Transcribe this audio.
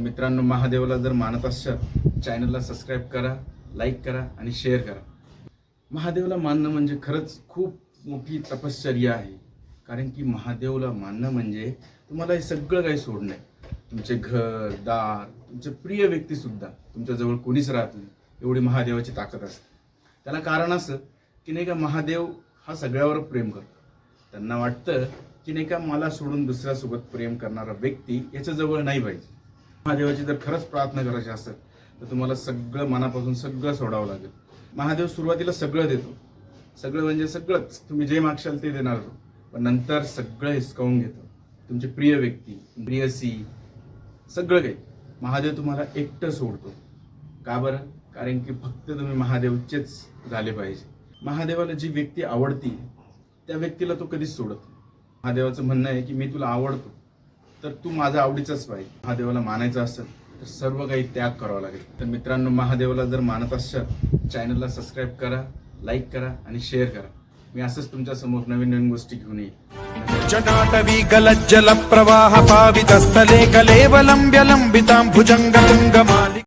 मित्रांनो महादेवाला जर मानत असाल चॅनलला सबस्क्राईब करा लाईक करा आणि शेअर करा. महादेवला मानणं म्हणजे खरंच खूप मोठी तपश्चर्या आहे. कारण की महादेवला मानणं म्हणजे तुम्हाला हे सगळं काही सोडणं आहे. तुमचे घर दार तुमचे प्रिय व्यक्तीसुद्धा तुमच्याजवळ कोणीच राहत नाही एवढी महादेवाची ताकद असते. त्याला कारण असं की नाही का महादेव हा सगळ्यावर प्रेम करतो. त्यांना वाटतं की नाही का मला सोडून दुसऱ्यासोबत प्रेम करणारा व्यक्ती याच्याजवळ नाही पाहिजे. महादेवाची जर खरंच प्रार्थना करायची असेल तर तुम्हाला सगळं मनापासून सगळं सोडावं लागेल. महादेव सुरुवातीला सगळं देतो. सगळं म्हणजे सगळंच. तुम्ही जे मागशाल ते देणार तो पण नंतर सगळं हिसकावून घेतो. तुमचे प्रिय व्यक्ती प्रियसी सगळं काही. महादेव तुम्हाला एकटं सोडतो. का बरं? कारण की फक्त तुम्ही महादेवचेच झाले पाहिजे. महादेवाला जी व्यक्ती आवडती त्या व्यक्तीला तो कधीच सोडत नाही. महादेवाचं म्हणणं आहे की मी तुला आवडतो. तर तू माझा आवडीचाच पाहिजे महादेवाला मानायचं असेल तर सर्व काही त्याग करावा लागेल. तर मित्रांनो महादेवाला जर मानत असाल चॅनलला सबस्क्राईब करा लाईक करा आणि शेअर करा. मी असंच तुमच्यासमोर नवीन नवीन गोष्टी घेऊन येईन. जटाटवी गलज्जल प्रवाह पावितस्थले कलेवलम्ब्य लम्बितां भुजङ्गतुङ्गमालि